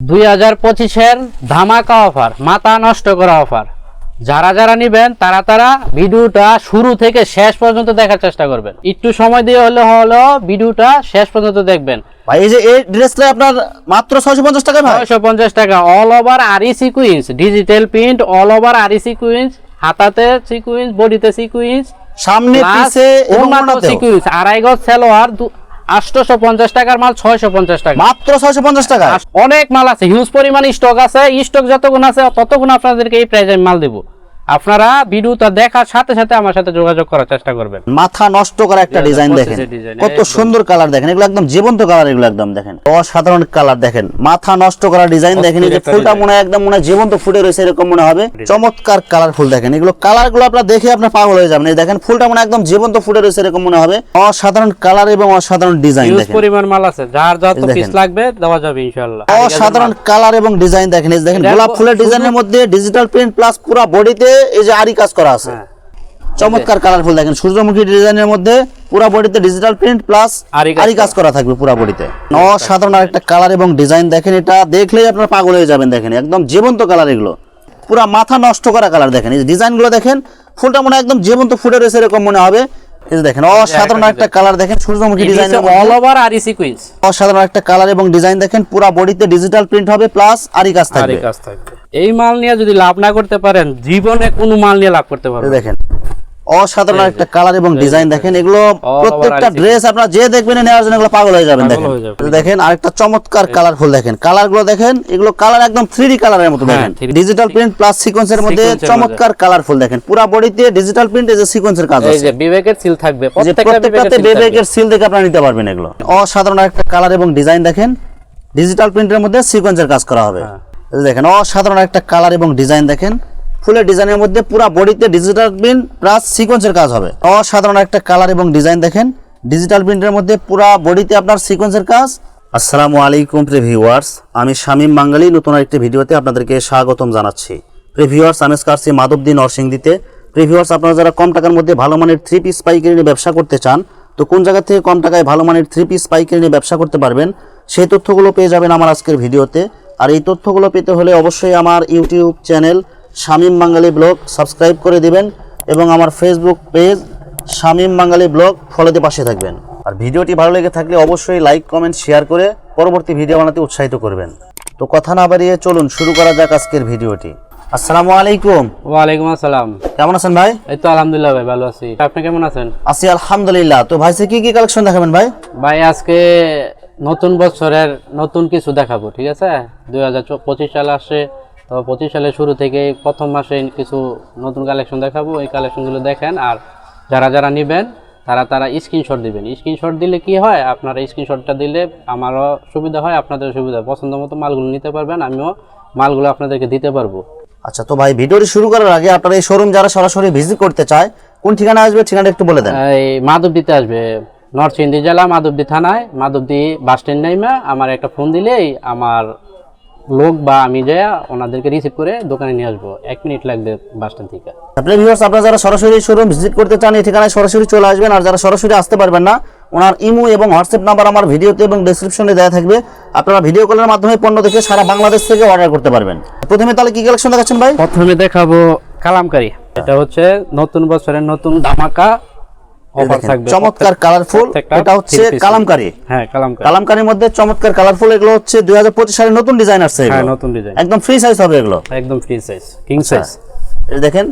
দুই হাজার পঁচিশের ধামাকা অফার মাথা নষ্ট করা অফার। যারা যারা নিবেন তারা তারা ভিডিওটা শুরু থেকে শেষ পর্যন্ত দেখার চেষ্টা করবেন। একটু সময় দিয়ে হলে হলো ভিডিওটা শেষ পর্যন্ত দেখবেন। ভাই এই যে এই ড্রেসটা আপনার মাত্র ছয়শো পঞ্চাশ টাকা ভাই? ছয়শো পঞ্চাশ টাকা all over aari sequins digital print all over aari sequins হাতাতে sequins বডিতে সিকুইন্স সামনে পিছে এবং। সিকুইন্স আড়াই গজ সেলোয়ার আটশোশো পঞ্চাশ টাকার মাল ছয়শো পঞ্চাশ টাকা। মাত্র ছয়শো পঞ্চাশ টাকা অনেক মাল আছে হিউজ পরিমাণ স্টক আছে স্টক যতগুণ আছে ততগুণ আপনাদেরকে এই প্রাইজে মাল দেবো। আপনারা ভিডিওটা দেখার সাথে সাথে আমার সাথে যোগাযোগ করার চেষ্টা করবেন। মাথা নষ্ট করা একটা ডিজাইন দেখেন। কত সুন্দর কালার দেখেন এগুলো একদম জীবন্ত কালার এগুলো একদম দেখেন। অসাধারণ কালার দেখেন। মাথা নষ্ট করা ডিজাইন দেখেন এই যে ফুলটা মনে হয় একদম মনে হয় জীবন্ত ফুটে রয়েছে এরকম মনে হবে। চমৎকার কালারফুল দেখেন এগুলো কালারগুলো আপনার দেখে আপনার পাগল হয়ে যাবেন। এই দেখেন ফুলটা মনে একদম জীবন্ত ফুটে রয়েছে এরকম মনে হবে। অসাধারণ কালার এবং অসাধারণ ডিজাইন দেখেন। পরিমাণ মাল আছে যার যত পিস লাগবে দেওয়া যাবে ইনশাআল্লাহ। অসাধারণ কালার এবং ডিজাইন দেখেন এই দেখেন গোলাপ ফুলের ডিজাইনের মধ্যে ডিজিটাল প্রিন্ট প্লাস পুরো বডিতে এই যে আরি কাজ করা আছে। হ্যাঁ। চমৎকার কালারফুল দেখেন সূর্যমুখী ডিজাইনের মধ্যে পুরো বডিতে ডিজিটাল প্রিন্ট প্লাস আরি কাজ করা। থাকবে পুরো বডিতে। অসাধারণ আরেকটা কালার এবং ডিজাইন দেখেন এটা দেখলেই আপনারা পাগল হয়ে যাবেন দেখেন একদম জীবন্ত কালার এগুলো। পুরো মাথা নষ্ট করা কালার দেখেন এই ডিজাইনগুলো দেখেন ফুলটা মনে হয় একদম জীবন্ত ফুটে রয়েছে এরকম মনে হবে। এই যে দেখেন অসাধারণ একটা কালার দেখেন সূর্যমুখী design all over aari sequins অসাধারণ একটা কালার এবং ডিজাইন দেখেন পুরো বডিতে ডিজিটাল প্রিন্ট হবে প্লাস আরি কাজ আরি থাকবে কাজ থাকবে। এই মাল নিয়ে যদি লাভ না করতে পারেন জীবনে কোনো মাল নিয়ে লাভ করতে পারবেন দেখেন অসাধারণ একটা কালার এবং ডিজাইন দেখেন এগুলো প্রত্যেকটা ড্রেস আপনারা যে দেখবেন নেওয়ার জন্য এগুলো পাগল হয়ে যাবেন দেখেন। এই দেখেন আরেকটা চমৎকার কালারফুল দেখেন। কালারগুলো দেখেন এগুলো কালার একদম থ্রি কালারের মতো হ্যাঁ, দেখেন। ডিজিটাল প্রিন্ট প্লাস সিকোয়েন্সের মধ্যে চমৎকার কালারফুল দেখেন। পুরো বডিতে ডিজিটাল প্রিন্ট এই যে সিকোয়েন্সের কাজ এই আছে। যে বিবেকের সিল থাকবে প্রত্যেকটাতে বিবেকের সিল দেখে আপনারা নিতে পারবেন এগুলো। অসাধারণ একটা কালার এবং ডিজাইন দেখেন। ডিজিটাল প্রিন্টের মধ্যে সিকোয়েন্সের কাজ করা হবে। হ্যাঁ। দেখেন অসাধারণ একটা কালার এবং ডিজাইন দেখেন। ফুলের ডিজাইনের মধ্যে পুরো বডিতে ডিজিটাল প্রিন্ট প্লাস সিকোয়েন্সের কাজ হবে। অসাধারণ একটা কালার এবং ডিজাইন দেখেন। ডিজিটাল প্রিন্টের মধ্যে পুরো বডিতে আপনার সিকোয়েন্সের কাজ। আসসালামু আলাইকুম, প্রিয় ভিউয়ার্স আমি শামীম বাঙালি নতুন একটি ভিডিওতে আপনাদেরকে স্বাগতম জানাচ্ছি। প্রিয় ভিউয়ার্স আমি কারছি মাধবদী নরসিংদীতে। প্রিয় ভিউয়ার্স আপনারা যারা কম টাকার মধ্যে ভালো মানের থ্রি পিস পাইকারি নিয়ে ব্যবসা করতে চান, তো কোন জায়গা থেকে কম টাকায় ভালো মানের থ্রি পিস পাইকারি নিয়ে ব্যবসা করতে পারবেন, সেই তথ্যগুলো পেয়ে যাবেন আমার আজকের ভিডিওতে। আর এই তথ্যগুলো পেতে হলে অবশ্যই আমার YouTube channel Shamim Bangali vlog subscribe করে দিবেন এবং আমার Facebook page Shamim Bangali vlog ফলোতে পাশে থাকবেন। আর ভিডিওটি ভালো লেগে থাকলে অবশ্যই লাইক কমেন্ট শেয়ার করে পরবর্তী ভিডিও বানাতে উৎসাহিত করবেন। তো কথা না বাড়িয়ে চলুন শুরু করা যাক আজকের ভিডিওটি। আসসালামু আলাইকুম। ওয়ালাইকুম আসসালাম। কেমন আছেন ভাই? এই তো আলহামদুলিল্লাহ ভাই ভালো আছি। আপনি কেমন আছেন? আছি আলহামদুলিল্লাহ। তো ভাই কি কি কালেকশন দেখাবেন ভাই? ভাই আজকে নতুন বছরের নতুন কিছু দেখাবো ঠিক আছে? দুই হাজার পঁচিশ সাল আসছে তো পঁচিশ সালের শুরু থেকে প্রথম মাসে কিছু নতুন কালেকশন দেখাবো। এই কালেকশনগুলো দেখেন আর যারা যারা নেবেন তারা তারা স্ক্রিনশট দিবেন। স্ক্রিনশট দিলে কি হয়? আপনারা স্ক্রিনশটটা দিলে আমারও সুবিধা হয় আপনাদের সুবিধা পছন্দ মতো মালগুলো নিতে পারবেন আমিও মালগুলো আপনাদেরকে দিতে পারব। আচ্ছা তো ভাই ভিডিওটি শুরু করার আগে আপনারা এই শোরুম যারা সরাসরি ভিজিট করতে চায় কোন ঠিকানা আসবে ঠিকানা একটু বলে দেন। এই মাধবদীতে আসবে। নরসিংদী জেলা মাধবদী থানায় মাধবদী বাস স্ট্যান্ড নাইমা। আমার একটা ফোন দিলেই আমার লোক বা আমি যাই ওনাদেরকে রিসিভ করে দোকানে নিয়ে আসব। এক মিনিট লাগবে বাস স্ট্যান্ড থেকে। আপনার ভিউয়ার্স আপনারা যারা সরাসরি শোরুম ভিজিট করতে চান এই ঠিকানায় সরাসরি চলে আসবেন। আর যারা সরাসরি আসতে পারবেন না ওনার ইমো এবং হোয়াটসঅ্যাপ নাম্বার আমার ভিডিওতে এবং ডেসক্রিপশনে দেওয়া থাকবে। আপনারা ভিডিও কলের মাধ্যমে পণ্য দেখে সারা বাংলাদেশ থেকে অর্ডার করতে পারবেন। প্রথমে তাহলে কি কালেকশন দেখাচ্ছেন ভাই? প্রথমে দেখাবো কালামকারি। এটা হচ্ছে নতুন বছরের নতুন ধামাকা চমৎকার কালারফুল এটা হচ্ছে কালামকারি। হ্যাঁ কালামকারি। কালামকারির মধ্যে চমৎকার কালারফুল এগুলো হচ্ছে দুই হাজার পঁচিশ সালের নতুন ডিজাইন আসছে হ্যাঁ নতুন ডিজাইন একদম ফ্রি সাইজ হবে এগুলো। একদম ফ্রি সাইজ কিং। সাইজ দেখেন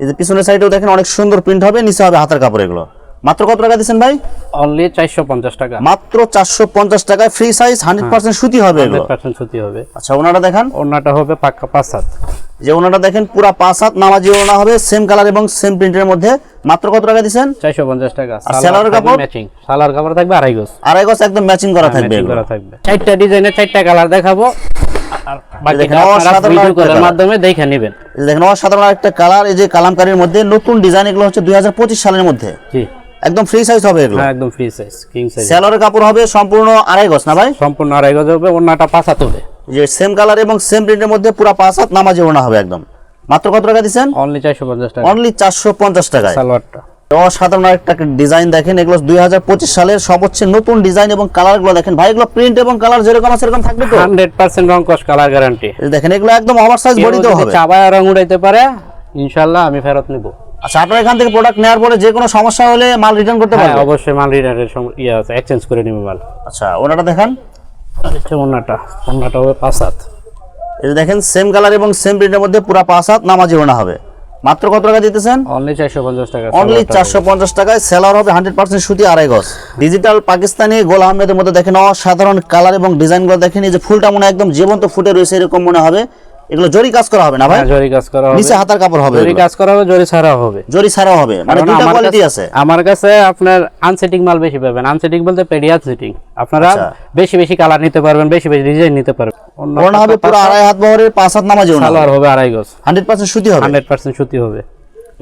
এই যে পিছনের সাইডেও দেখেন অনেক সুন্দর প্রিন্ট হবে নিচে হবে হাতের কাপড় এগুলো। মাত্র কত টাকা দিচ্ছেন ভাই? অনলি চারশো পঞ্চাশ টাকা। মাত্র চারশো পঞ্চাশ টাকায় ফ্রি সাইজ হান্ড্রেড পার্সেন্ট সুতি হবে এগুলো। ছুটি হবে। আচ্ছা ওনাটা দেখান। ওনাটা হবে পাক্কা পাঁচ সাত যে ওনাটা দেখেন পুরা পাঁচ হাত নামাজি ওনা হবে সেম কালার এবং সেম প্রিন্টের মধ্যে। মাত্র কত টাকা দিচ্ছেন? চারশো পঞ্চাশ টাকা। আর সালোয়ারের কাপড়? ম্যাচিং সালার কাপড় থাকবে আড়াই গোস আড়াই গজ একদম ম্যাচিং করা থাকবে ম্যাচিং করা থাকবে। চারটা ডিজাইনের চারটা কালার দেখাবো। দেখেন, অসাধারণ একটা কালার এই যে কালামকারীর মধ্যে নতুন ডিজাইন এগুলো হচ্ছে দুই হাজার পঁচিশ সালের মধ্যে। একদম ফ্রি সাইজ হবে এগুলো? হ্যাঁ একদম ফ্রি সাইজ কিং সাইজ স্যালোয়ারের কাপড় হবে সম্পূর্ণ আড়াই গজ না ভাই? সম্পূর্ণ আড়াই গজ হবে ওনাটা পাঁচ হাত হবে। যে সেম কালার এবং সেম প্রিন্টের মধ্যে পুরা পাঁচ হাত নামাজি ওনা হবে একদম। মাত্র কত টাকা দিচ্ছেন? অনলি চারশো পঞ্চাশ টাকা। অনলি চারশো পঞ্চাশ টাকায়। সালোয়ারটা। অসাধারণ একটা ডিজাইন দেখেন এগুলো দুই হাজার পঁচিশ সালের সবচেয়ে নতুন ডিজাইন এবং কালারগুলো দেখেন। ভাই এগুলো প্রিন্ট এবং কালার যেরকম আছে সেরকম থাকবে তো? হান্ড্রেড পার্সেন্ট রং কস কালার গ্যারান্টি দেখেন এগুলো একদম ওভার সাইজ বডিতেও হবে। চাবায় রং উড়াইতে পারে ইনশাল্লাহ আমি ফেরত নিব। আচ্ছা আপনার এখান থেকে প্রোডাক্ট নেওয়ার পরে যে কোনো সমস্যা হলে মাল রিটার্ন করতে হ্যাঁ পারবেন অবশ্যই মাল রিটার্নের ইয়ে আছে এক্সচেঞ্জ করে নিব মাল। আচ্ছা ওনাটা দেখান। হচ্ছে অন্যটা অন্যটা হবে পাঁচ হাত। এই দেখেন সেম কালার এবং সেম প্রিন্টের মধ্যে পুরো পাঁচ হাত নামাজি ওনা হবে। মাত্র কত টাকা দিতেছেন? অনলি চারশো পঞ্চাশ টাকা অনলি চারশো পঞ্চাশ টাকায় সেলার হবে হান্ড্রেড পার্সেন্ট সুতি আড়াই গজ। ডিজিটাল পাকিস্তানি গোল আহমেদের মধ্যে দেখেন অসাধারণ কালার এবং ডিজাইনগুলো দেখেন এই যে ফুলটা মনে হয় একদম জীবন্ত ফুটে রয়েছে এরকম মনে হবে। এগুলো জরি কাজ করা হবে না ভাই? হ্যাঁ, জরি কাজ করা হবে। নিচে হাতার কাপড় হবে জরি কাজ করা হবে জরি ছাড়া হবে। জরি ছাড়া হবে। মানে দুটো কোয়ালিটি কাছে- আছে। আমার কাছে আপনার আনসেটিং মাল বেশি পাবেন। আনসেটিং বলতে পেডিয়াত সেটিং আপনারা আচ্ছা। বেশি বেশি কালার নিতে পারবেন বেশি বেশি ডিজাইন নিতে পারবেন। অন্য হবে পুরো আড়াই হাত বহরের পাঁচ হাত নামাজে সালোয়ার হবে আড়াই গজ। হান্ড্রেড পার্সেন্ট সুতি হবে। হান্ড্রেড পার্সেন্ট সুতি হবে।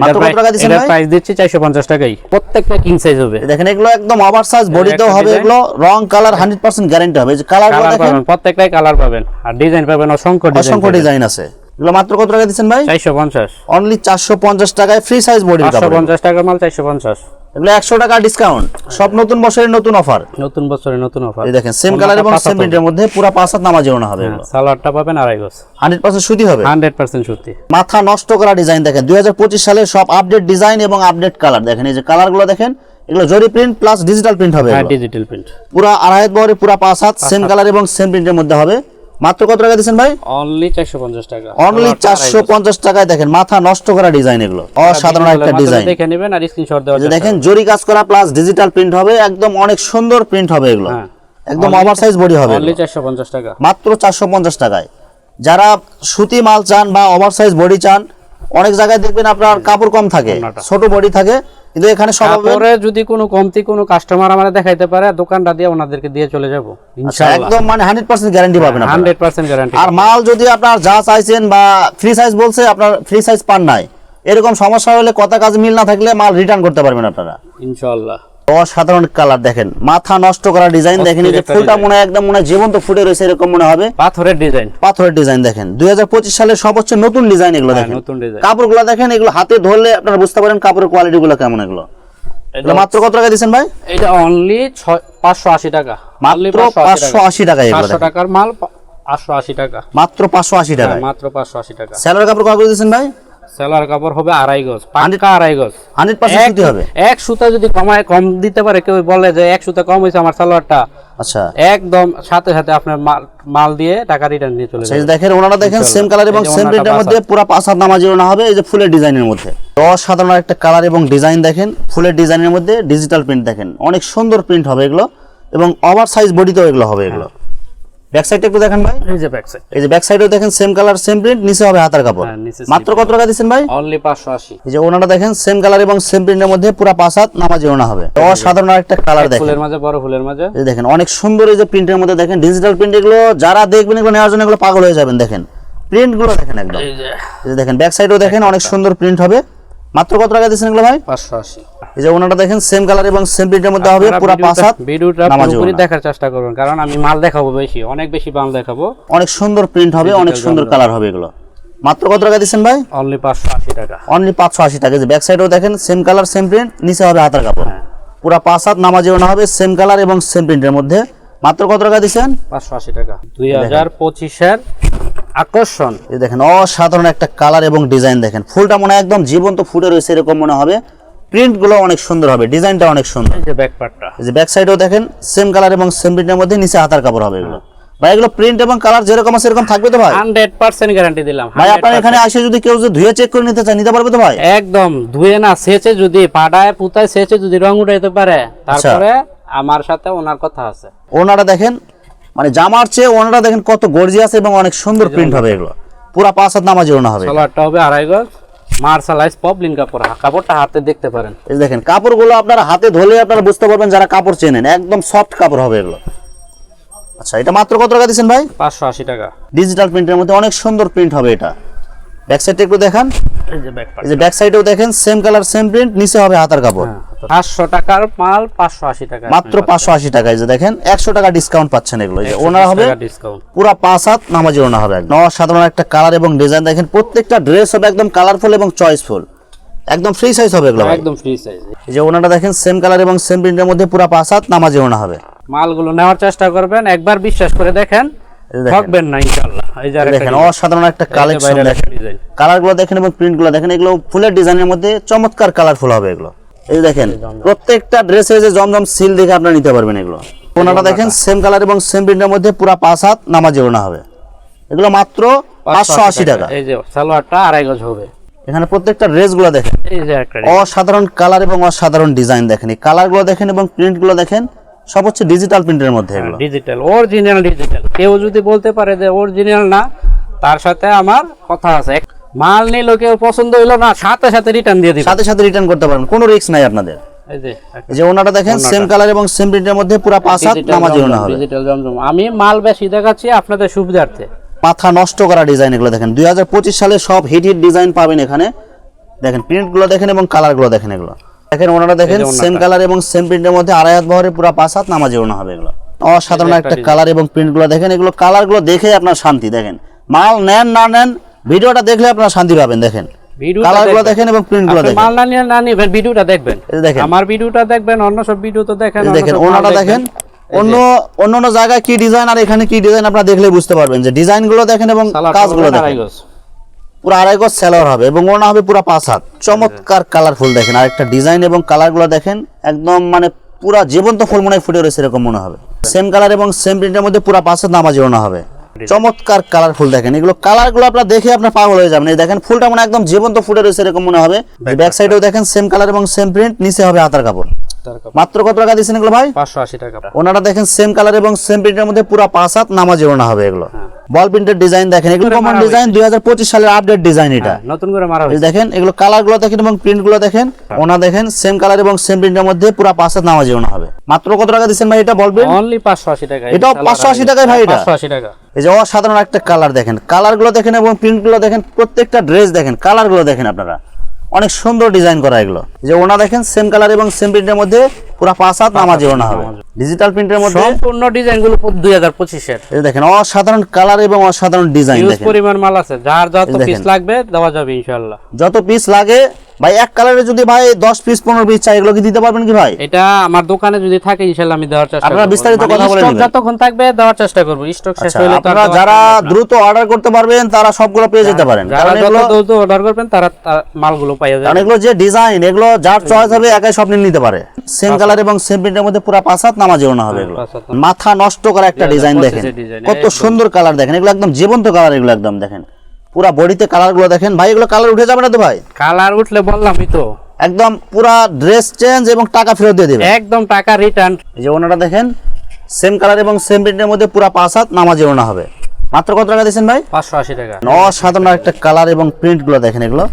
মাত্র কত টাকা দিচ্ছেন ভাই? প্রাইস দিচ্ছি চারশো পঞ্চাশ টাকাই। প্রত্যেকটা কিং সাইজ হবে। দেখেন এগুলো একদম ওভার বডিতেও হবে এগুলো রং কালার হান্ড্রেড পার্সেন্ট গ্যারান্টি হবে। যে কালার পাবেন প্রত্যেকটাই কালার পাবেন। আর ডিজাইন পাবেন অসংখ্য ডিজাইন অসংখ্য ডিজাইন আছে। এগুলো মাত্র কত টাকা দিচ্ছেন ভাই? চারশো পঞ্চাশ। অনলি চারশো পঞ্চাশ টাকায় ফ্রি সাইজ কাপড়। পঞ্চাশ টাকার মাল চারশো পঞ্চাশ। এগুলো একশো টাকা ডিসকাউন্ট সব নতুন বছরের নতুন অফার নতুন বছরে নতুন অফার এই দেখেন সেম কালার এবং সেম প্রিন্টের মধ্যে পুরো পাঁচ হাত নামাজি ওনা হবে সালোয়ারটা পাবেন আড়াই গজ। হান্ড্রেড পার্সেন্ট সুতি হবে। হান্ড্রেড পার্সেন্ট সুতি। মাথা নষ্ট করা ডিজাইন দেখেন দুই হাজার পঁচিশ সালে সব আপডেট ডিজাইন এবং আপডেট কালার দেখেন এই যে কালারগুলো দেখেন এগুলো জরি প্রিন্ট প্লাস ডিজিটাল প্রিন্ট হবে হ্যাঁ। ডিজিটাল প্রিন্ট পুরা আড়াই বহরে পুরা পাঁচ হাত সেম কালার এবং সেম প্রিন্টের মধ্যে হবে। মাত্র কত টাকা দিচ্ছেন ভাই? অনলি চারশো পঞ্চাশ টাকা। অনলি চারশো পঞ্চাশ টাকায় দেখেন মাথা নষ্ট করা ডিজাইন এগুলো। অসাধারণ একটা ডিজাইন দেখে নেবেন আর স্ক্রিনশট দেওয়া যে দেখেন জরি কাজ করা প্লাস ডিজিটাল প্রিন্ট হবে একদম অনেক সুন্দর প্রিন্ট হবে এগুলো। হ্যাঁ। একদম ওভার সাইজ বডি হবে অনলি এগুলো। চারশো পঞ্চাশ টাকা। মাত্র চারশো পঞ্চাশ টাকায়। যারা সুতি মাল চান বা ওভার সাইজ বডি চান অনেক জায়গায় দেখবেন আপনার কাপড় কম থাকে ছোট বডি থাকে কিন্তু এখানে যদি কোনো কমতি কোনো কাস্টমার আমার দেখাইতে পারে দোকানটা দিয়ে ওনাদেরকে দিয়ে চলে যাব আচ্ছা, ইনশাআল্লাহ। একদম মানে হান্ড্রেড পার্সেন্ট গ্যারান্টি পাবেন আপনারা। গ্যারান্টি আর মাল যদি আপনার যা চাইছেন বা ফ্রি সাইজ বলছে আপনার ফ্রি সাইজ পান নাই এরকম সমস্যা হলে কথা কাজ মিল না থাকলে মাল রিটার্ন করতে পারবেন আপনারা। ইনশাআল্লাহ। অসাধারণ কালার দেখেন। মাথা নষ্ট করা ডিজাইন দেখেন এই যে ফুলটা মনে একদম মনে জীবন্ত ফুটে রয়েছে এরকম মনে হবে। পাথরের ডিজাইন। পাথরের ডিজাইন দেখেন। দুই সালের সবচেয়ে নতুন ডিজাইন এগুলো হ্যাঁ, দেখেন। নতুন ডিজাইন। কাপড়গুলো দেখেন এগুলো হাতে ধরলে আপনারা বুঝতে পারেন কাপড়ের কোয়ালিটি গুলো কেমন এগুলো। এগুলো মাত্র কত টাকা দিচ্ছেন ভাই? এটা অনলি পাঁচশো আশি টাকা। মাত্র পাঁচশো আশি টাকা। এগুলো পাঁচশো দেখেন। টাকার মাল পাঁচশো আশি টাকা। মাত্র পাঁচশো আশি টাকা হ্যাঁ, মাত্র পাঁচশো আশি টাকা। স্যালোয়ার কাপড় কত দিচ্ছেন ভাই? সেলার কাপড় হবে আড়াই গজ পাক্কা আড়াই গজ। হান্ড্রেড পার্সেন্ট হবে? এক সুতা যদি কমায় কম দিতে পারে কেউ বলে যে এক সুতা কম হয়েছে আমার সালোয়ারটা। আচ্ছা। একদম সাথে সাথে আপনার মাল দিয়ে টাকা রিটার্ন নিয়ে চলে যাবে। দেখেন ওনারা দেখেন সেম কালার এবং সেম পাঁচ মধ্যে পুরো পাঁচ হাত নামাজি ওনা হবে এই যে ফুলের ডিজাইনের মধ্যে। অসাধারণ একটা কালার এবং ডিজাইন দেখেন ফুলের ডিজাইনের মধ্যে ডিজিটাল প্রিন্ট দেখেন। অনেক সুন্দর প্রিন্ট হবে এগুলো এবং ওভার সাইজ বডিতেও এগুলো হবে এগুলো। ব্যাক সাইডটা একটু দেখেন ভাই। এই যে ব্যাক সাইড এই যে ব্যাক সাইডেও দেখেন সেম কালার সেম প্রিন্ট নিচে হবে হাতার কাপড়। হ্যাঁ, মাত্র কত টাকা দিচ্ছেন ভাই? অনলি পাঁচশো আশি। এই যে ওনারা দেখেন সেম কালার এবং সেম প্রিন্টের মধ্যে পুরো পাঁচ হাত নামাজি ওনা হবে। অসাধারণ একটা কালার দেখেন। ফুলের মাঝে বড় ফুলের মাঝে। এই দেখেন অনেক সুন্দর এই যে প্রিন্টের মধ্যে দেখেন ডিজিটাল প্রিন্ট এগুলো যারা দেখবেন এগুলো নেওয়ার জন্য এগুলো পাগল হয়ে যাবেন দেখেন। প্রিন্টগুলো দেখেন একদম। এই যে। দেখেন ব্যাক সাইডেও দেখেন অনেক সুন্দর প্রিন্ট হবে। মাত্র কত টাকা দিচ্ছেন এগুলো ভাই? পাঁচশো আশি। এই যে ওনাটা দেখেন সেম কালার এবং সেম প্রিন্টের মধ্যে হবে পুরো পাঁচ হাত ভিডিওটা পুরোপুরি দেখার চেষ্টা করবেন কারণ আমি মাল দেখাবো বেশি অনেক বেশি মাল দেখাবো। অনেক সুন্দর প্রিন্ট হবে অনেক সুন্দর কালার হবে এগুলো। মাত্র কত টাকা দিচ্ছেন ভাই? অনলি পাঁচশো আশি টাকা। অনলি পাঁচশো আশি টাকা। যে ব্যাক সাইডেও দেখেন সেম কালার সেম প্রিন্ট নিচে হবে হাতার কাপড়। হ্যাঁ। পুরো পাঁচ হাত নামাজি ওনা হবে সেম কালার এবং সেম প্রিন্টের মধ্যে। মাত্র কত টাকা দিচ্ছেন? পাঁচশো আশি টাকা। দুই হাজার পঁচিশের আকর্ষণ। এই দেখেন অসাধারণ একটা কালার এবং ডিজাইন দেখেন। ফুলটা মনে হয় একদম জীবন্ত ফুটে রয়েছে এরকম মনে হবে। প্রিন্টগুলো অনেক সুন্দর হবে ডিজাইনটা অনেক সুন্দর। এই যে ব্যাক পার্টটা এই যে ব্যাক সাইডেও দেখেন সেম কালার এবং সেম প্রিন্টের মধ্যে নিচে হাতার কাপড় হবে এগুলো। ভাই এগুলো প্রিন্ট এবং কালার যেরকম আছে সেরকম থাকবে তো ভাই? হান্ড্রেড পার্সেন্ট গ্যারান্টি দিলাম ভাই 100% এখানে আসে যদি কেউ যদি ধুয়ে চেক করে নিতে চায় নিতে পারবে তো ভাই? একদম ধুয়ে না সেচে যদি পাড়ায় পুতায় সেচে যদি রং উঠাইতে পারে আচ্ছা। তারপরে আমার সাথে ওনার কথা আছে। ওনারা দেখেন মানে জামার চেয়ে ওনারা দেখেন কত গর্জিয়াস এবং অনেক সুন্দর প্রিন্ট হবে এগুলো। পুরা পাঁচ হাত নামাজি ওনা হবে। সালোয়ারটা হবে আড়াই গজ। মার্শালাইজ পপলিন কাপড় কাপড়টা হাতে দেখতে পারেন। এই দেখেন কাপড়গুলো আপনারা হাতে ধরলে আপনারা বুঝতে পারবেন যারা কাপড় চেনেন একদম সফট কাপড় হবে এগুলো। আচ্ছা এটা মাত্র কত টাকা দিচ্ছেন ভাই? পাঁচশো আশি টাকা। ডিজিটাল প্রিন্টের মধ্যে অনেক সুন্দর প্রিন্ট হবে এটা। ব্যাক সাইডটা একটু দেখান। এই যে ব্যাক সাইডেও দেখেন সেম কালার সেম প্রিন্ট নিচে হবে হাতার কাপড়। পাঁচশো টাকার মাল পাঁচশো আশি টাকা। মাত্র পাঁচশো আশি টাকা এই যে দেখেন একশো টাকা ডিসকাউন্ট পাচ্ছেন এগুলো এই যে ওনার হবে পুরা পাঁচ হাত নামাজি ওনা হবে একদম। সাধারণ একটা কালার এবং ডিজাইন দেখেন প্রত্যেকটা ড্রেস হবে একদম কালারফুল এবং চয়েসফুল একদম ফ্রি সাইজ হবে এগুলো একদম ফ্রি সাইজ এই যে ওনাটা দেখেন সেম কালার এবং সেম প্রিন্টের মধ্যে পুরো পাঁচ হাত নামাজি ওনা হবে। মালগুলো নেওয়ার চেষ্টা করবেন একবার বিশ্বাস করে দেখেন। ঠকবেন না ইনশাআল্লাহ। এই যে দেখেন। অসাধারণ একটা কালেকশন দেখেন একটা design। কালারগুলো দেখেন এবং প্রিন্টগুলো দেখেন এগুলো ফুলের ডিজাইনের মধ্যে চমৎকার কালারফুল হবে এগুলো। এই দেখেন প্রত্যেকটা ড্রেসে যে জমজম সিল দেখে আপনারা নিতে পারবেন এগুলো। ওনাটা দেখেন সেম কালার এবং সেম প্রিন্টের মধ্যে পুরো পাঁচ হাত নামাজি ওনা হবে। এগুলো মাত্র পাঁচশো আশি টাকা। এই যে সালোয়ারটা আড়াই গজ হবে। এখানে প্রত্যেকটা ড্রেসগুলো দেখেন। অসাধারণ কালার এবং অসাধারণ ডিজাইন দেখেন। এই কালারগুলো দেখেন এবং প্রিন্টগুলো দেখেন সব হচ্ছে ডিজিটাল প্রিন্টের মধ্যে এগুলো। ডিজিটাল অরিজিনাল ডিজিটাল কেউ যদি বলতে পারে যে অরিজিনাল না তার সাথে আমার কথা আছে। মাল নিল কেউ পছন্দ হইল না সাথে সাথে রিটার্ন দিয়ে দিবে। সাথে সাথে রিটার্ন করতে পারবেন কোনো রিস্ক নাই আপনাদের। এই যে ওনাটা দেখেন সেম কালার এবং সেম প্রিন্টের মধ্যে পুরো পাঁচ হাত নামাজি ওনা হবে। ডিজিটাল জমজম। আমি মাল বেশি দেখাচ্ছি আপনাদের সুবিধার্থে। মাথা নষ্ট করা ডিজাইন এগুলো দেখেন। দুই হাজার পঁচিশ সালে সব হিট হিট ডিজাইন পাবেন এখানে। দেখেন প্রিন্টগুলো দেখেন এবং কালারগুলো দেখেন এগুলো। দেখেন ওনারা দেখেন সেম কালার এবং সেম প্রিন্টের মধ্যে আড়াই হাত বহরে পুরো পাঁচ হাত নামাজি ওনা হবে এগুলো। অসাধারণ একটা কালার এবং প্রিন্টগুলো দেখেন এগুলো কালারগুলো দেখে আপনার শান্তি দেখেন। মাল নেন না নেন ভিডিওটা দেখলে আপনার শান্তি পাবেন দেখেন। ভিডিওটা দেখবেন। দেখেন এবং প্রিন্ট দেখেন। মাল না নিয়ে না নিবেন ভিডিওটা দেখবেন। দেখেন। আমার ভিডিওটা দেখবেন অন্য সব ভিডিও তো দেখেন এই যে অন্য দেখেন সব ওনাটা দেখেন অন্য অন্য অন্য জায়গায় কি ডিজাইন আর এখানে কি ডিজাইন আপনারা দেখলে বুঝতে পারবেন যে ডিজাইনগুলো দেখেন এবং কাজগুলো দেখেন। পুরো আড়াই গজ সেলার হবে এবং ওনা হবে পুরো পাঁচ হাত। চমৎকার কালারফুল দেখেন আর একটা ডিজাইন এবং কালারগুলো দেখেন একদম মানে পুরা জীবন্ত ফুল মনে হয় ফুটে রয়েছে এরকম মনে হবে। সেম কালার এবং সেম প্রিন্টের মধ্যে পুরো পাঁচ হাত নামাজি ওনা হবে। চমৎকার কালারফুল দেখেন এগুলো কালারগুলো আপনারা দেখে আপনার পাগল হয়ে যাবেন। এই দেখেন ফুলটা মানে একদম জীবন্ত ফুটে রয়েছে এরকম মনে হবে। ব্যাক সাইডেও দেখেন সেম কালার এবং সেম প্রিন্ট নিচে হবে হাতার কাপড়। মাত্র কত টাকা দিচ্ছেন এগুলো ভাই? পাঁচশো আশি টাকা। ওনারা দেখেন সেম কালার এবং সেম প্রিন্টের মধ্যে পুরো পাঁচ হাত নামাজি ওনা হবে এগুলো। বল প্রিন্টের ডিজাইন দেখেন এগুলো কমন ডিজাইন দুই সালের আপডেট ডিজাইন এটা। হ্যাঁ, নতুন করে মারা হয়েছে। দেখেন এগুলো কালারগুলো দেখেন এবং প্রিন্টগুলো দেখেন ওনা দেখেন সেম কালার এবং সেম প্রিন্টের মধ্যে পুরো পাঁচ হাত নামাজি ওনা হবে। মাত্র কত টাকা দিচ্ছেন ভাই এটা বলবেন অনলি পাঁচশো আশি টাকা। এটাও 580 টাকায় ভাই এটা? পাঁচশো আশি টাকা। এই যে অসাধারণ একটা কালার দেখেন কালারগুলো দেখেন এবং প্রিন্টগুলো দেখেন প্রত্যেকটা ড্রেস দেখেন কালারগুলো দেখেন আপনারা। অনেক সুন্দর ডিজাইন করা এগুলো। যে ওনা দেখেন সেম কালার এবং সেম প্রিন্টের মধ্যে পুরো পাঁচ হাত নামাজি ওনা হবে। ডিজিটাল প্রিন্টের মধ্যে সম্পূর্ণ ডিজাইনগুলো দুই হাজার পঁচিশের এই দেখেন অসাধারণ কালার এবং অসাধারণ ডিজাইন দেখেন। পরিমাণ মাল আছে। যার যত পিস লাগবে দেওয়া যাবে ইনশাআল্লাহ। যত পিস লাগে ভাই এক কালারে যদি ভাই দশ পিস পনেরো পিস চাই এগুলো কি দিতে পারবেন কি ভাই? এটা আমার দোকানে যদি থাকে ইনশাল্লাহ আমি দেওয়ার চেষ্টা করব। আপনারা বিস্তারিত মানে কথা বলে নেবেন। যতক্ষণ থাকবে দেওয়ার চেষ্টা করব। স্টক শেষ আচ্ছা, হলে তো আপনারা যারা দ্রুত অর্ডার করতে পারবেন তারা সবগুলো পেয়ে যেতে পারেন। কারণ এগুলো দ্রুত অর্ডার করবেন তারা মালগুলো কারণ যাবে। এগুলো যে ডিজাইন এগুলো যার চয়েস হবে একাই সব নিতে পারে। সেম কালার এবং সেম প্রিন্টের মধ্যে পুরো পাঁচ হাত নামাজেও না হবে এগুলো। মাথা নষ্ট করা একটা ডিজাইন দেখেন। কত সুন্দর কালার দেখেন। এগুলো একদম জীবন্ত কালার এগুলো একদম দেখেন। পুরা বডিতে কালারগুলো দেখেন। ভাই এগুলো কালার উঠে যাবে না তো ভাই? কালার উঠলে বললামই তো। একদম পুরা ড্রেস চেঞ্জ এবং টাকা ফেরত দিয়ে দেবে। একদম টাকা রিটার্ন এই যে ওনাটা দেখেন সেম কালার এবং সেম প্রিন্টের মধ্যে পুরা পাঁচ হাত নামাজ ওনা হবে। মাত্র কত টাকা দিয়েছেন ভাই? পাঁচশো আশি টাকা। অসাধারণ একটা কালার এবং প্রিন্টগুলো দেখেন এগুলো।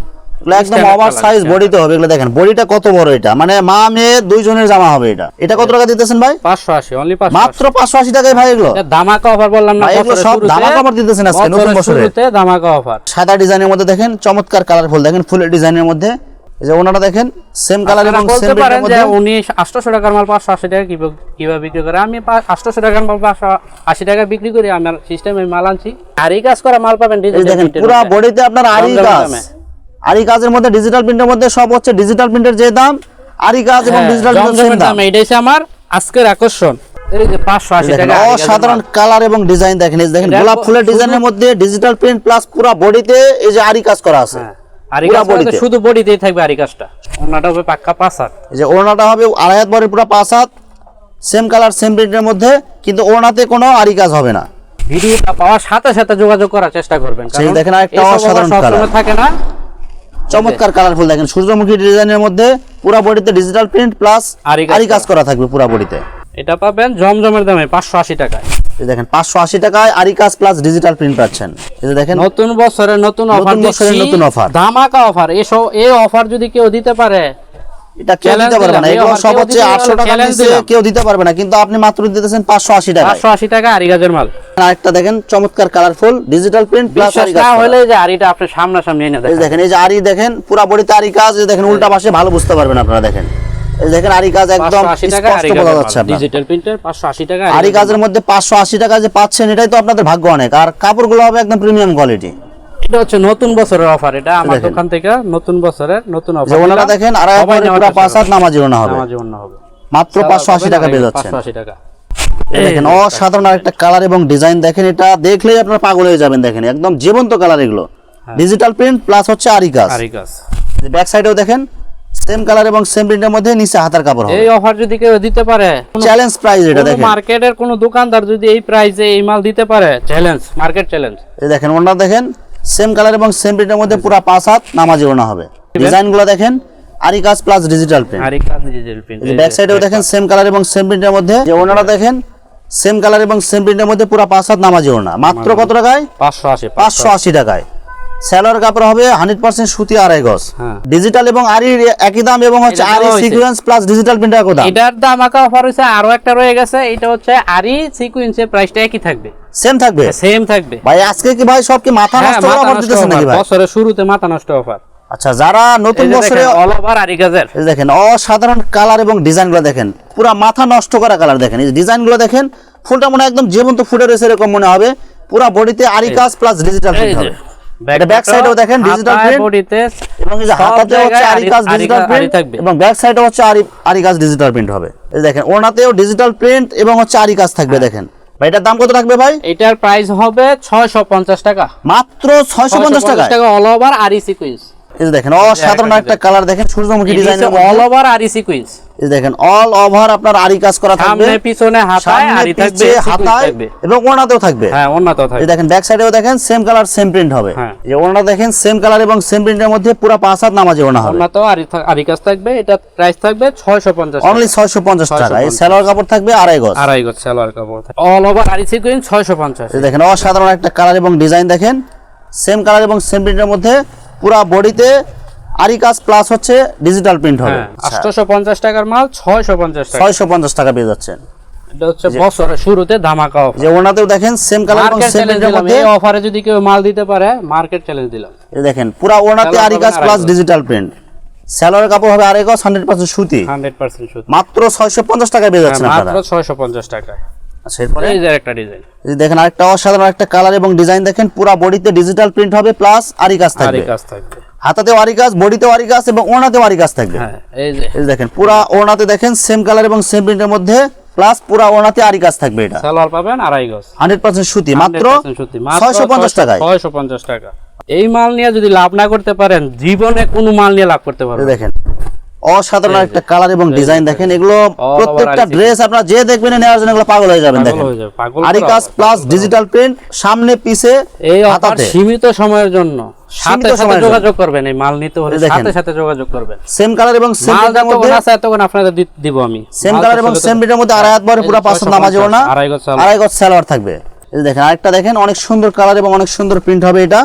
একদম ওভার সাইজ বডিতে হবে এগুলো দেখেন। বডিটা কত বড় এটা? মানে মা মেয়ে দুইজনের জামা হবে এটা। এটা কত টাকা দিতেছেন ভাই? পাঁচশো আশি অনলি পাঁচশো মাত্র পাঁচশো আশি টাকায় ভাই এগুলো? ধামাকা অফার বললাম না এগুলো সব ধামাকা offer দিতেছেন আজকে, নতুন বছরে। শুরুতে ধামাকা অফার সাদা ডিজাইনের মধ্যে দেখেন চমৎকার কালারফুল দেখেন ফুলের ডিজাইনের মধ্যে। যে ওনাটা দেখেন সেম কালার এবং সেম মধ্যে। উনি আটশোশো টাকার মাল পাঁচশো আশি টাকা কীভাবে বিক্রি করে। আমি আটশোশো টাকার মাল পাঁচশো আশি টাকা বিক্রি করি আমার সিস্টেমে মাল আনছি। আর এই কাজ করা মাল পাবেন দেখেন পুরো বডিতে আপনার আরি কম দামে। কাজ। আরি কাজের মধ্যে ডিজিটাল প্রিন্টের মধ্যে সব হচ্ছে ডিজিটাল প্রিন্টের যে দাম আরি কাজ এবং হ্যাঁ, ডিজিটাল প্রিন্টের সেম দাম। এটাই আমার আজকের আকর্ষণ। অসাধারণ কালার এবং ডিজাইন দেখেন দেখেন গোলাপ ফুলের ডিজাইনের মধ্যে ডিজিটাল প্রিন্ট প্লাস পুরো বডিতে এই যে আরি কাজ করা আছে। হ্যাঁ। শুধু বডিতেই থাকবে গাছটা অন্যটা হবে পাক্কা পাঁচ হাত। এই যে ওড়নাটা হবে আড়াই হাত বরের পুরো পাঁচ হাত। সেম কালার সেম প্রিন্টের মধ্যে কিন্তু ওড়নাতে কোনো আরি কাজ হবে না। ভিডিওটা পাওয়ার সাথে সাথে যোগাযোগ করার চেষ্টা করবেন কারণ দেখেন আরেকটা অসাধারণ থাকে না। চমৎকার কালারফুল দেখেন সূর্যমুখী ডিজাইনের মধ্যে পুরো বডিতে ডিজিটাল প্রিন্ট প্লাস আরি কাজ করা থাকবে পুরো বডিতে এটা পাবেন জমজমের দামে পাঁচশো আশি টাকায়। এই দেখেন পাঁচশো আশি টাকায় আরি কাজ প্লাস ডিজিটাল প্রিন্ট পাচ্ছেন। এই যে দেখেন নতুন বছরের নতুন অফার নতুন বছরের নতুন অফার ধামাকা অফার এসব এই অফার যদি কেউ দিতে পারে এটা কেউ দিতে পারবে না। এগুলো সব হচ্ছে দিতে আটশো পারবে না, টাকা challenge নিচে কেউ দিতে পারবে না কিন্তু আপনি মাত্র দিতেছেন পাঁচশো আশি টাকা পাঁচশো আশি টাকা আড়ি গাছের মাল। আরেকটা দেখেন চমৎকার কালারফুল ডিজিটাল প্রিন্ট প্লাস আরি হলে যে আড়িটা আপনি এনে দেখেন। দেখেন এই যে আরি দেখেন পুরা বডিতে আরি কাজ দেখেন উল্টা পাশে ভালো বুঝতে পারবেন আপনারা দেখেন। এই দেখেন আরি কাজ একদম স্পষ্ট যাচ্ছে ডিজিটাল প্রিন্টার পাঁচশো আশি টাকা আরি কাজের মধ্যে পাঁচশো আশি টাকা যে পাচ্ছেন এটাই তো আপনাদের ভাগ্য অনেক। আর কাপড়গুলো হবে একদম প্রিমিয়াম কোয়ালিটি এটা হচ্ছে নতুন বছরের অফার এটা আমার দোকান থেকে নতুন বছরের নতুন অফার ওনারা দেখেন আড়াই পুরো পাঁচ হাত নামাজি ওনা হবে। নামাজি অন্য হবে। মাত্র পাঁচশো আশি টাকা পেয়ে যাচ্ছে পাঁচশো আশি টাকা। দেখেন অসাধারণ একটা কালার এবং ডিজাইন দেখেন এটা দেখলেই আপনারা পাগল হয়ে যাবেন দেখেন একদম জীবন্ত কালার এগুলো। ডিজিটাল প্রিন্ট প্লাস হচ্ছে আরি কাজ আরি ব্যাক সাইডেও দেখেন সেম কালার এবং সেম প্রিন্টের মধ্যে নিচে হাতার কাপড় হবে। এই অফার যদি কেউ দিতে পারে চ্যালেঞ্জ প্রাইস এটা দেখেন। মার্কেটের কোনো দোকানদার যদি এই প্রাইসে এই মাল দিতে পারে চ্যালেঞ্জ মার্কেট চ্যালেঞ্জ এই দেখেন ওনারা দেখেন সেম কালার এবং সেম প্রিন্টের মধ্যে পুরো পাঁচ হাত নামাজি ওনা হবে। ডিজাইনগুলো দেখেন আরিকাস প্লাস ডিজিটাল প্রিন্ট আরি গাছ ডিজিটাল প্রিন্ট ব্যাক সাইডেও দেখেন সেম কালার এবং সেম প্রিন্টের মধ্যে। যে ওনারা দেখেন সেম কালার এবং সেম প্রিন্টের মধ্যে পুরো পাঁচ হাত নামাজি ওনা মাত্র কত টাকায়? পাঁচশো আশি পাঁচশো আশি টাকায়। স্যালোয়ার কাপড় হবে হান্ড্রেড পার্সেন্ট সুতি আড়াই গজ। হ্যাঁ। ডিজিটাল এবং আরির একই দাম এবং হচ্ছে আরি সিকুয়েন্স প্লাস ডিজিটাল প্রিন্টার একই দাম এটার দাম আঁকা অফার হয়েছে আরও একটা রয়ে গেছে এটা হচ্ছে আরি সিকুয়েন্সের প্রাইসটা একই থাকবে। সেম থাকবে? সেম থাকবে। ভাই আজকে কি ভাই সব কি মাথা হ্যাঁ নষ্ট করা অফার দিতেছেন নাকি ভাই? বছরের শুরুতে মাথা নষ্ট অফার আচ্ছা যারা নতুন বছরে অল ওভার আরি গাজের দেখেন অসাধারণ কালার এবং ডিজাইনগুলো দেখেন। পুরা মাথা নষ্ট করা কালার দেখেন। এই ডিজাইনগুলো দেখেন ফুলটা মনে একদম জীবন্ত ফুটে রয়েছে এরকম মনে হবে। পুরা বডিতে আরি কাজ প্লাস ডিজিটাল প্রিন্ট হবে। এটা ব্যাক সাইডেও দেখেন ডিজিটাল প্রিন্ট এবং এই যে হাতাতে হচ্ছে আরি কাজ ডিজিটাল প্রিন্ট এবং ব্যাক সাইডে হচ্ছে আরি আরি কাজ ডিজিটাল প্রিন্ট হবে। এই দেখেন ওনাতেও ডিজিটাল প্রিন্ট এবং হচ্ছে আরি কাজ থাকবে হ্যাঁ। দেখেন। এটার দাম কত রাখবে ভাই? এটার প্রাইস হবে ছয়শো পঞ্চাশ টাকা। মাত্র ছয়শো পঞ্চাশ টাকা টাকা অল ওভার আরি সিকুয়েন্স এই যে দেখেন অসাধারণ একটা কালার দেখেন সূর্যমুখী ডিজাইনের অল ওভার আরি সিকুয়েন্স এই দেখেন অল ওভার আপনার আরি কাজ করা থাকবে। সামনে পিছনে হাতায় আরি থাকবে হাতায় এবং ওনাতেও থাকবে। হ্যাঁ এই থাকবে। দেখেন ব্যাক সাইডেও দেখেন সেম কালার সেম প্রিন্ট হবে। হ্যাঁ। ওনারা দেখেন সেম কালার এবং সেম প্রিন্টের মধ্যে পুরো পাঁচ হাত নামাজে ওনা হবে। উন্নত আরি আরি কাজ থাকবে এটা প্রাইস থাকবে ছয়শো পঞ্চাশ অনলি ছয়শো পঞ্চাশ টাকা। এই সালোয়ার কাপড় থাকবে আড়াই গজ। আড়াই গজ সালোয়ার কাপড় অল ওভার আরি সিকুয়েন্স ছয়শো পঞ্চাশ। এই দেখেন অসাধারণ একটা কালার এবং ডিজাইন দেখেন। সেম কালার এবং সেম প্রিন্টের মধ্যে পুরা বডিতে আরি কাজ প্লাস হচ্ছে ডিজিটাল প্রিন্ট হবে। হ্যাঁ আটশোশো পঞ্চাশ টাকার মাল ছয়শো পঞ্চাশ টাকা। ছয়শো পঞ্চাশ টাকা পেয়ে যাচ্ছেন। এটা হচ্ছে বছরের শুরুতে ধামাকা অফার যে ওনাতেও দেখেন সেম কালার এবং সেম চ্যালেঞ্জ মধ্যে এই অফারে যদি কেউ মাল দিতে পারে মার্কেট চ্যালেঞ্জ দিলাম। এই দেখেন পুরা ওনাতে সালোয়ার আরি কাজ প্লাস ডিজিটাল প্রিন্ট কাপড় হবে সুতি। মাত্র ছয়শো পঞ্চাশ টাকায় পেয়ে যাচ্ছেন আপনারা। ছয়শো পঞ্চাশ টাকায়। আচ্ছা এরপরে? এই যে একটা ডিজাইন এই দেখেন আরেকটা অসাধারণ একটা কালার এবং ডিজাইন দেখেন পুরা বডিতে ডিজিটাল প্রিন্ট হবে প্লাস আরি কাজ আরি কাজ থাকবে। হাতাতেও আরি কাজ বডিতেও আরি কাজ এবং আরি কাজ থাকবে। হ্যাঁ এই যে। এই দেখেন পুরা ওনাতে দেখেন সেম কালার এবং সেম প্রিন্টের মধ্যে প্লাস পুরা ওনাতে আরি কাজ থাকবে এটা। সালোয়ার পাবেন আড়াই গজ। হান্ড্রেড পার্সেন্ট সুতি মাত্র 100% সত্যি, মাত্র ছয়শো পঞ্চাশ টাকায়। ছয়শো পঞ্চাশ টাকা। এই মাল নিয়ে যদি লাভ না করতে পারেন জীবনে কোনো মাল নিয়ে লাভ করতে পারবেন দেখেন অসাধারণ একটা কালার এবং ডিজাইন দেখেন এগুলো প্রত্যেকটা ড্রেস আপনারা যে দেখবেন নেওয়ার জন্য এগুলো পাগল হয়ে যাবেন দেখেন। যাবে, পাগল আরি কাজ প্লাস ডিজিটাল প্রিন্ট সামনে পিছে এই অফার সীমিত সময়ের জন্য। সাথে সাথে যোগাযোগ করবেন এই মাল নিতে হলে সাথে সাথে যোগাযোগ করবেন। সেম কালার এবং সেম প্রিন্টের মধ্যে আছে এতক্ষণ আপনাদের দিব আমি। সেম কালার এবং সেম। প্রিন্টের মধ্যে আড়াই হাত পুরো পাঁচশো 650, নামাজ না আড়াই গজ সালোয়ার। থাকবে। এই দেখেন আরেকটা দেখেন অনেক সুন্দর কালার এবং অনেক সুন্দর প্রিন্ট হবে এটা।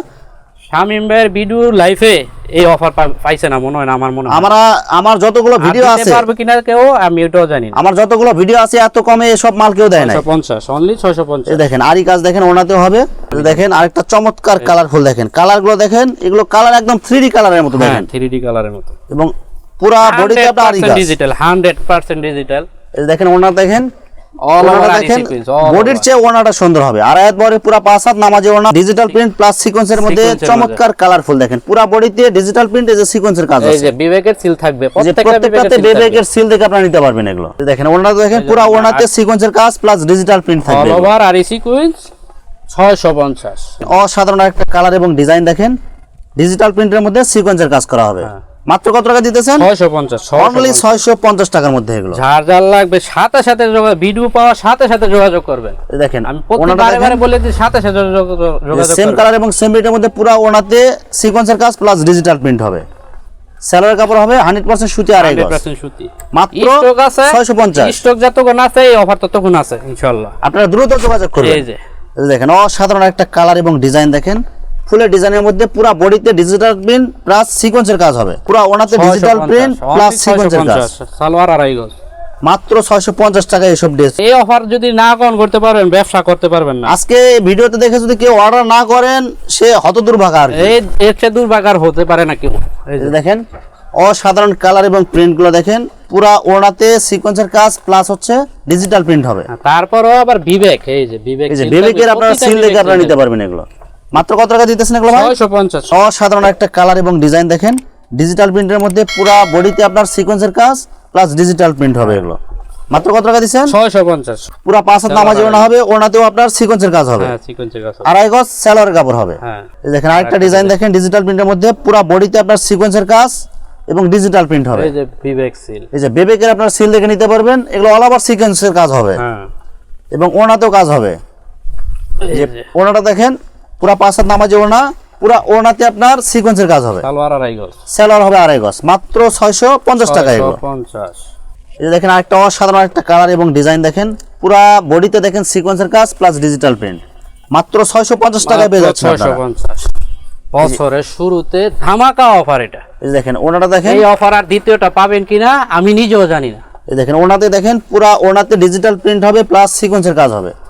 শামিম ভাইয়ের ভিডিও লাইফে এই অফার পাইছে না মনে হয় না আমার মনে আমরা আমার যতগুলো আর ভিডিও আছে পারবে কিনা কেউ আমি এটাও জানি আমার যতগুলো ভিডিও আছে এত কমে এসব মাল কেউ দেয় না ছয়শো পঞ্চাশ অনলি ছয়শো পঞ্চাশ। এই দেখেন আরি কাজ দেখেন ওনাতেও হবে। দেখেন আরেকটা চমৎকার কালারফুল দেখেন। কালারগুলো দেখেন এগুলো কালার একদম থ্রি কালারের মতো হ্যাঁ দেখেন। থ্রি ডি কালারের মতো। এবং পুরা বডিতে আপনার আরি কাজ। ডিজিটাল হান্ড্রেড পার্সেন্ট ডিজিটাল এই দেখেন ওনার দেখেন অল ওনাটা ওভার দেখেন সিকুয়েন্স অল বডির চেয়ে ওনাটা সুন্দর হবে। আর আয়াত বরে পুরা পাঁচ হাত নামাজে ওনা ডিজিটাল প্রিন্ট প্লাস সিকোয়েন্সের মধ্যে চমৎকার কালারফুল দেখেন। পুরা বডিতে ডিজিটাল প্রিন্ট এই যে সিকোয়েন্সের কাজ এই যে বিবেকের সিল থাকবে প্রত্যেকটাতে বিবেকের সিল দেখে আপনারা নিতে পারবেন এগুলো। দেখেন দেখেন পুরা ওনাতে সিকোয়েন্সের কাজ প্লাস ডিজিটাল প্রিন্ট থাকবে। ওভার আর সিকুয়েন্স অসাধারণ একটা কালার এবং ডিজাইন দেখেন। ডিজিটাল প্রিন্টের মধ্যে সিকোয়েন্সের কাজ করা হবে। হ্যাঁ। মাত্র কত টাকা দিতেছেন? ছয়শো পঞ্চাশ অনলি ছয়শো পঞ্চাশ টাকার মধ্যে এগুলো। যার যার লাগবে সাথে সাথে ভিডিও পাওয়ার সাথে সাথে যোগাযোগ করবেন। দেখেন আমি প্রতি ওনাটা বারে বলে দিই সাথে সাথে যোগাযোগ সেম কালার এবং সেম প্রিন্টের মধ্যে পুরো ওনাতে সিকোয়েন্সের কাজ প্লাস ডিজিটাল প্রিন্ট হবে। স্যালোয়ার কাপড় হবে হান্ড্রেড পার্সেন্ট সুতি আড়াই গজ 100% সুতি। মাত্র স্টক আছে 650 স্টক যতক্ষণ আছে এই অফার ততক্ষণ আছে ইনশাআল্লাহ আপনারা দ্রুত যোগাযোগ করবেন। এই যে। দেখেন অসাধারণ একটা কালার এবং ডিজাইন দেখেন। ফুলের ডিজাইনের মধ্যে পুরো বডিতে ডিজিটাল প্রিন্ট প্লাস সিকোয়েন্সের কাজ হবে। পুরো ওনাতে ডিজিটাল প্রিন্ট প্লাস সিকোয়েন্সের কাজ। সালোয়ার আড়াই গজ। মাত্র ছয়শো পঞ্চাশ টাকা এসব ড্রেস এই অফার যদি না কন করতে পারবেন ব্যবসা করতে পারবেন না। আজকে ভিডিওতে দেখে যদি কেউ অর্ডার না করেন সে হত দুর্ভাগা আর এই এর চেয়ে দুর্বাগার হতে পারে না কেউ। এই দেখেন অসাধারণ কালার এবং প্রিন্টগুলো দেখেন। পুরা ওনাতে সিকোয়েন্সের কাজ প্লাস হচ্ছে ডিজিটাল প্রিন্ট হবে। তারপরও আবার বিবেক এই যে বিবেক এই যে বিবেকের আপনারা সিল দেখে আপনারা নিতে পারবেন এগুলো। মাত্র কত টাকা দিতেছেন এগুলো ভাই? ছয়শো পঞ্চাশ। অসাধারণ একটা কালার এবং ডিজাইন দেখেন। ডিজিটাল প্রিন্টের মধ্যে পুরো বডিতে আপনার সিকোয়েন্সের কাজ প্লাস ডিজিটাল প্রিন্ট হবে এগুলো। মাত্র কত টাকা দিচ্ছেন? ছয়শো পঞ্চাশ। পুরা পাঁচ হাত নামাজ ওনা হবে ওনাতেও আপনার সিকোয়েন্সের কাজ হবে। হ্যাঁ সিকোয়েন্সের কাজ হবে। আড়াই গজ স্যালোয়ার কাপড় হবে। হ্যাঁ। এই দেখেন আরেকটা ডিজাইন দেখেন ডিজিটাল প্রিন্টের মধ্যে পুরো বডিতে আপনার সিকোয়েন্সের কাজ এবং ডিজিটাল প্রিন্ট হবে। এই যে বিবেক সিল এই যে বেবেকের আপনার সিল দেখে নিতে পারবেন এগুলো অল ওভার সিকোয়েন্সের কাজ হবে। হ্যাঁ। এবং ওনাতেও কাজ হবে। এই যে। যে ওনাটা দেখেন পুরা পাঁচ হাত নামাজে ওনা পুরা ওড়নাতে আপনার সিকোয়েন্সের কাজ হবে। সালোয়ার আড়াই গজ। স্যালোয়ার হবে আড়াই গজ মাত্র ছয়শো পঞ্চাশ টাকা এগুলো। পঞ্চাশ। এই দেখেন আরেকটা অসাধারণ একটা কালার এবং ডিজাইন দেখেন পুরা বডিতে দেখেন সিকোয়েন্সের কাজ প্লাস ডিজিটাল প্রিন্ট মাত্র ছয়শো পঞ্চাশ টাকায় পেয়ে যাচ্ছে ছয়শো পঞ্চাশ। বছরের শুরুতে ধামাকা অফার এটা। এই দেখেন ওনাটা দেখেন। এই অফার আর দ্বিতীয়টা পাবেন কিনা আমি নিজেও জানি না। এই দেখেন ওনাতে দেখেন পুরা ওনাতে ডিজিটাল প্রিন্ট হবে প্লাস সিকোয়েন্সের কাজ হবে।